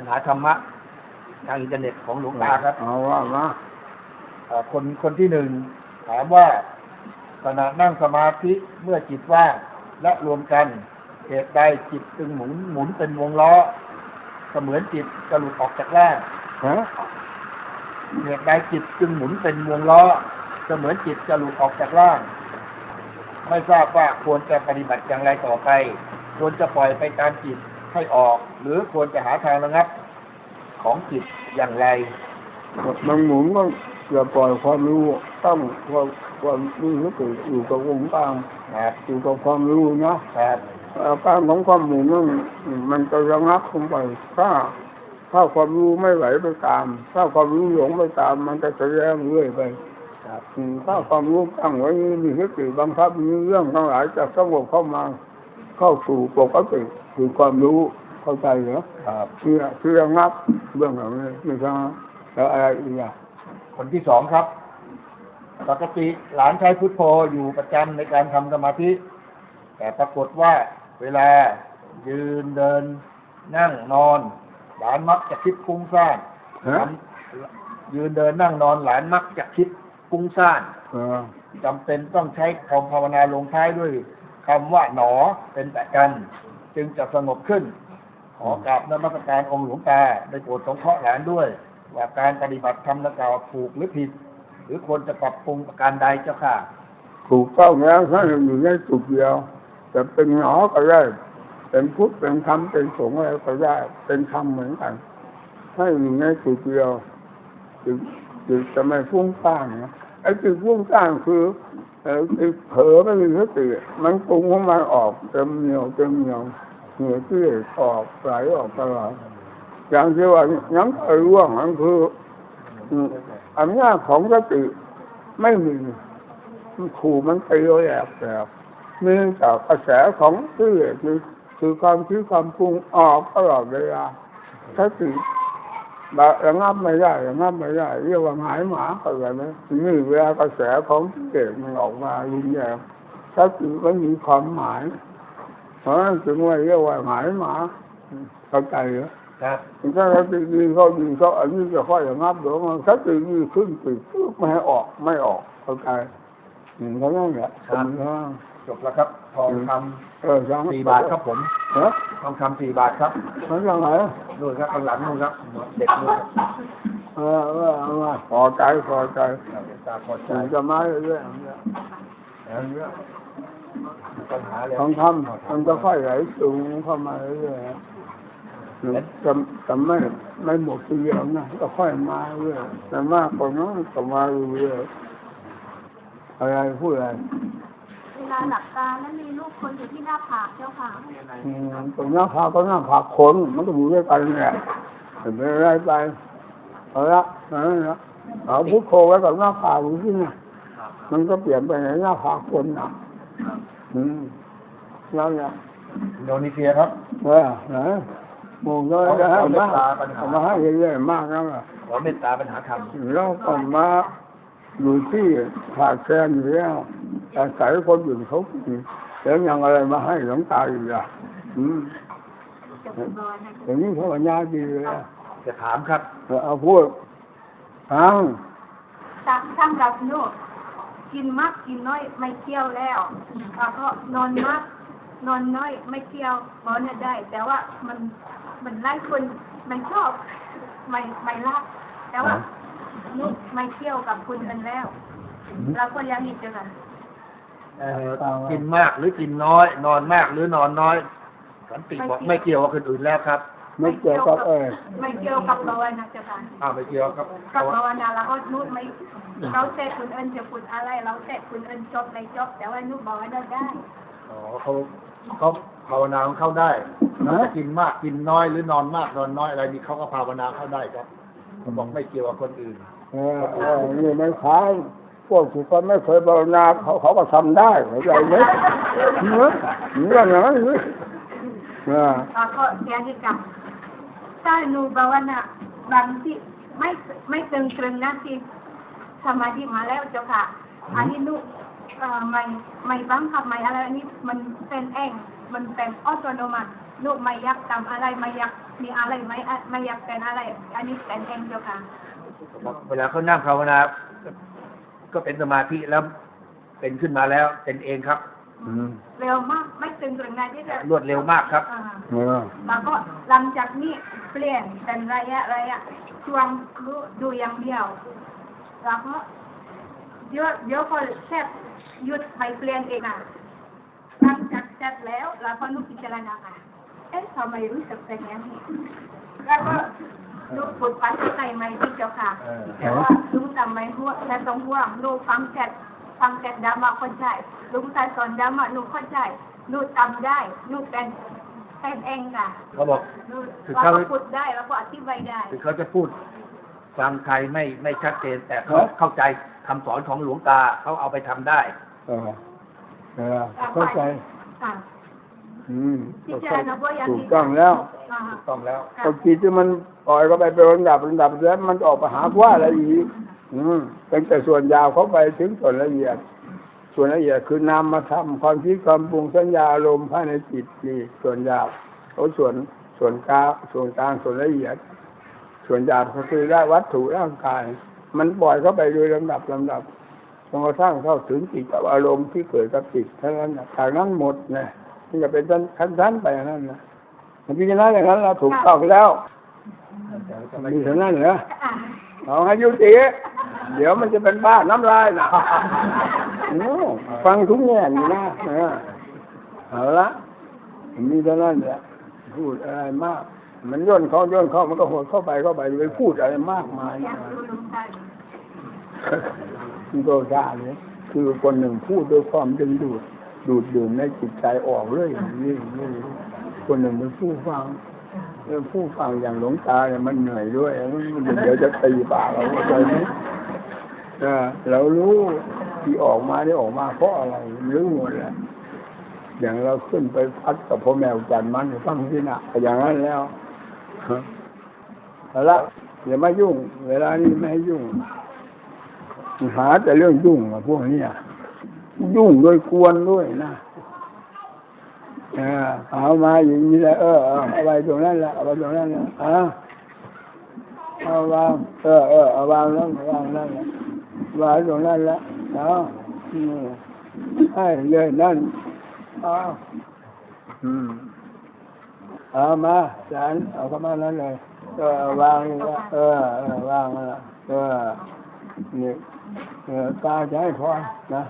ปัญหาธรรมะทางอินเทอร์เน็ตของหลวงตาครับเอาว่ามาเอ่อคนคนที่หนึ่งถามว่าขณะนั่งสมาธิเมื่อจิตว่างและรวมกันเหตุใดจิตจึงหมุนหมุนเป็นวงล้อ เสมือนจิตจะหลุดออกจากร่างฮะเหตุใดจิตจึงหมุนเป็นวงล้อ เสมือนจิตจะหลุดออกจากร่าง ไม่ทราบว่าควรจะปฏิบัติอย่างไรต่อไป ควรจะปล่อยไปตามจิต ให้ออก หรือควรจะหาทางระงับ ของจิตอย่างไรมันหมุนก็อย่าปล่อยความรู้ต้องความความรู้สติอยู่กับวงกลางนะครับอยู่กับความรู้นะครับอาการของความหมุนนั่นมันจะระงับลงไปถ้าถ้าความรู้ไม่ไหวไปตาม ถ้าความรู้หลงไปตาม มันจะแสดงเรื่อยไปครับอืมถ้าความรู้ตั้งไว้มีสติบังคับมีเรื่องทั้งหลายจะสงบเข้ามาเข้าสู่ปกติ คือความรู้เข้าใจเหรอครับเชื่อเชื่องับเรื่องเหล่านี้ไม่ใช่แล้วอะไรอีกอะคนที่สองครับ ปกติหลานใช้พุทโธอยู่ประจำในการทำสมาธิ แต่ปรากฏว่าเวลายืนเดิน นั่งนอน หลานมักจะคิดฟุ้งซ่านฮะยืนเดินนั่งนอนหลานมักจะคิดฟุ้งซ่านเออจำเป็นต้องใช้คำภาวนาลงท้ายด้วยคำว่าหนอเป็นแต่กัน จึงจะสงบขึ้น ขอกราบนมัสการองค์หลวงตาได้โปรดสงเคราะห์หลานด้วย ว่าการปฏิบัติธรรมดังกล่าวถูกหรือผิด หรือควรจะปรับปรุงประการใดเจ้าค่ะ ถูกต้องแล้วถ้าอยู่ในจุดเดียวจะเป็นหนอก็ได้เป็นพุทธเป็นธรรมเป็นสงฆ์อะไรก็ได้เป็นธรรมเหมือนกันถ้าอยู่ในจุดเดียวจึงจึงจะไม่ฟุ้งซ่านนะไอ้จุดฟุ้งซ่านคือเออเผลอไม่มีสติมันปรุงของมันออกเต็มเหนียวเต็มเหนียวเหงื่อที่ออกไหลออกตลอดอย่างที่ว่ายังเคยร่วงนั่นคืออำนาจของสติไม่มีมันขู่มันตีแอบแบบเนื่องจากกระแสของที่คือคือความคิดความปรุงออกตลอดเวลาสติ บะระงับไม่ได้ระงับไม่ได้เรียกว่าหายหมาเข้าใจไหมนี่เวลากระแสของเกิดมันออกมารุนแรงสติมันมีความหมายเพราะฉะนั้นถึงว่าเรียกว่าหมายหมาเข้าใจเหรอครับถ้าสติดีเขาดีเขาอันนี้จะค่อยอย่างงับเดี๋ยวมันสติดีขึ้นติดปุ๊บไม่ให้ออกไม่ออกเข้าใจอืมเท่านั้นแหละครับอืมจบแล้วครับท องคเออยังำสี่บาทครับผมเออทองคำสี่บาทครับมันยังไงนู่นครับข้างหลังนู่นครับ เด็กนู่นครับเออเออเออพอใจพอใจหลวงตาพอใจถึงจะมาเรื่อยแล้วปัญหาเลยๆทองคำมันก็ค่อยไหลสูงเข้ามาเรื่อยๆจะจะไม่ไม่หมดทีเดียวนะก็ค่อยมาเรื่อยแต่มากกว่านั้นก็มาเรื่อยๆอะไรพูดอะไรเว ลาหลับตาแล้วมีลูกคนอยู่ที่หน้าผากเจ้าค่ะอืมตรงหน้าผากก็หน้าผากคนมันก็อยู่ด้วยกันเนี่ยเป็นอะไรไปเอาละนั่นนะเอาพุทโธไว้กับหน้าผากดูสิเนี่ยมันก็เปลี่ยนไปในหน้าผากคนนะอืมแล้วเนี่ยอินโดนีเซียครับเออไหนมองก็ได้ให้มากเอามาให้เรื่อยๆมากแล้วล่ะขอเมตตาปัญหาธรรมเราก็มา อยู่ที่ขาดแคลนอยู่แล้วอาศัยคนอื่นเขากินแล้วยังอะไรมาให้หลวงตาอีกอะอืมจะเป็นบอยนะอย่างนี้ภาวนาดีเลยอะจะถามครับเอาพูดฟังตักทั้งกับลูกกินมากกินน้อยไม่เที่ยวแล้วแล้วก็นอนมากนอนน้อยไม่เที่ยวบอลได้ แต่ว่ามันมันไล่คนมันชอบไม่ไม่รักแต่ว่า ลูกไม่เที่ยวกับคุณอื่นแล้ว เราก็ยังอีกเจอกันเอ่อกินมากหรือกินน้อย นอนมากหรือนอนน้อย สันติบอกไม่เกี่ยวกับคนอื่นแล้วครับ ไม่เกี่ยวกับเออไม่เกี่ยวกับภาวนาเจ้าค่ะอ้าวไม่เกี่ยวครับกับภาวนาเราก็นุดไม่เราเสกคุณเอิญจะคุณอะไร เราเสกคุณเอิญจบในจบ แต่ว่านุดบอกว่าได้ได้อ๋อเขาเขาภาวนาของเขาได้เขาจะกินมากกินน้อยหรือนอนมากนอนน้อยอะไรนี่เขาก็ภาวนาเขาได้ครับเขา บอกไม่เกี่ยวกับคนอื่นเออเออนี่ไม่ค้ายพวกที่เขาไม่เคยภาวนาเขาเขาก็ทำได้เข้าใจไหมเนื้อเรื่องอย่างนั้นเลยเออเราก็เสียที่กับถ้าหนูภาวนาบางที่ไม่ไม่ตึงตรึงนะที่สมาธิมาแล้วเจ้าค่ะ อันนี้หนูเอ่อไม่ไม่บังคับไม่อะไรอันนี้มันเป็นเองมันเป็นออโตโนมัติ ลูกไม่อยากทำอะไรไม่อยากมีอะไรไหมอะไม่อยากเป็นอะไร อันนี้เป็นเองเจ้าค่ะบอกเวลาเขานั่งภาวนาก็เป็นสมาธิแล้วเป็นขึ้นมาแล้วเป็นเองครับอืมเร็วมากไม่ตึงตรงไหนที่จะรวดเร็วมากครับอ่าเออแล้วก็หลังจากนี้เปลี่ยนเป็นระยะระยะช่วงดูดูอย่างเดียวแล้วก็เดี๋ยวเดี๋ยวพอเสร็จหยุดไปเปลี่ยนเองอะหลังจากเสร็จแล้วเราก็นุพิจารณาอะ เอ๊ะทำไมรู้สึกเป็นอย่างนี้แล้วก็ดูฝึกปัสสาวะใหม่ที่เจ้าค่ะเออแต่ว่าลุงทำไมหัวแต่ตรงห่วงลูกฟังแกดฟังแกดดามาเข้าใจลุงตาสอนดามาลูกเข้าใจลูกทำได้ลูกเป็นเป็นเองค่ะเขาบอกลูกคือเราเขาก็พูดได้แล้วก็อธิบายได้คือเขาจะพูดฟังไทยไม่ไม่ชัดเจน แต่เขาเข้าใจคำสอนของหลวงตาเขาเอาไปทำได้เออเออเข้าใจค่ะ อืมพิจารณาว่าอย่างถูกนี้ต้องแล้วอ่าถูกต้องแล้วค่ะบางทีที่มันปล่อยเข้าไปเป็นลำดับลำดับแล้ว มันออกไปหาว่าอะไรอีก อืมเป็นแต่ส่วนยาวเข้าไปถึงส่วนละเอียด ส่วนละเอียดคือนามมาทำความคิดความปรุงสัญญาอารมณ์ภายในจิตนี่ส่วนยาวเขาส่วนส่วนกลางส่วนกลางส่วนละเอียด ส่วนหยาบก็คือได้วัตถุร่างกาย มันปล่อยเข้าไปโดยลำดับลำดับจนกระทั่งเข้าถึงจิตกับอารมณ์ที่เกิดกับจิตเท่านั้นนะจากนั้นหมดนะ นี่จะเป็นชั้นๆไปอย่างนั้นนะมันพิจารณาอย่างนั้นเราถูกต้องแล้วมีเท่านั้นเหรออ่าเอาให้ยุติเดี๋ยวมันจะเป็นบ้าน้ำลายนะโอ้ฟังทุกแง่นี่นะเออเอาละมีเท่านั้นแหละพูดอะไรมาก มันย่นเข้าย่นเข้ามันก็หดเข้าไปเข้าไปไปพูดอะไรมากมายอยากรู้ลุงตามันก็ได้เลยคือคนหนึ่งพูดด้วยความดึงดูด ดูดดื่มในจิตใจออกเลยนี่นี่คนหนึ่งเป็นผู้ฟังเรื่องผู้ฟังอย่างหลวงตาเนี่ยมันเหนื่อยด้วยมันเดี๋ยวจะตีปากเราเข้าใจไหมเรารู้ที่ออกมาที่ออกมาเพราะอะไรรู้หมดแหละอย่างเราขึ้นไปพัดกับพ่อแมวจันทร์มันฟังที่น่ะอย่างนั้นแล้วเอาละอย่ามายุ่ง เวลานี้ไม่ให้ยุ่ง หาแต่เรื่องยุ่งอะพวกนี้ย ยุ่งโดยกวนด้วยนะเออเอามาอย่างนี้แหละเออเอาไปตรงนั้นละเอาไปตรงนั้นละอะเอาวางเออเออเอาวางนั่นวางนั่นและวางตรงนั้นละเอาอืมให้เลยนั่นเอาอืมเอามาจานเอาเข้ามานั่นเลยเออวางนี่ละเออเออวางละเออนี่เออตาให้พรนะ